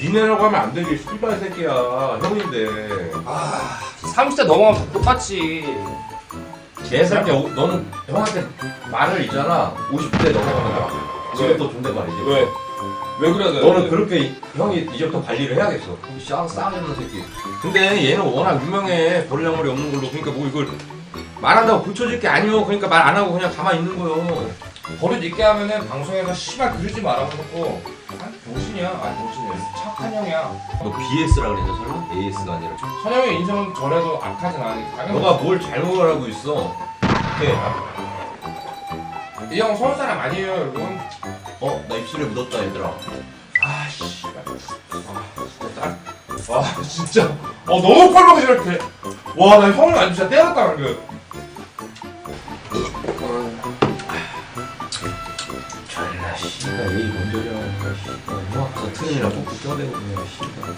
니네라고 하면 안 되지. 씨발 새끼야. 형인데. 아 30대 넘어가면 다 똑같지 개새끼야. 오- 너는 형한테 말을 있잖아. 50대 넘어가면 나 지금부터 존댓말이지. 왜? 왜 그래야 돼? 너는 그렇게 이- 형이 이제부터 관리를 해야겠어. 싸, 싸가지는 새끼. 근데 얘는 워낙 유명해. 버리장머리 없는 걸로. 그러니까 뭐 이걸 말한다고 고쳐질 게 아니오. 그러니까 말 안 하고 그냥 가만히 있는 거요. 버릇 있게 하면은 방송에서 씨발 그러지 말라고 해놓고 아 병신이야. 아 병신이야. 착한 형이야. 너 BS라 그랬냐 설마? AS가 아니라. 선영의 인성은 저래도 악하진 않으니까 당연히 너가 뭘 잘못 알고 있어? 이렇게 이형 서울 사람 아니에요 여러분. 어? 나 입술에 묻었다 얘들아. 아 씨발 와 진짜. 어 너무 꼴보기 싫게. 와나 형을 아주 진짜 때렸다 방금 씨발 이뭔 소리야 씨발 형 아까 트림이랑 꼭 붙여대고 그냥 씨발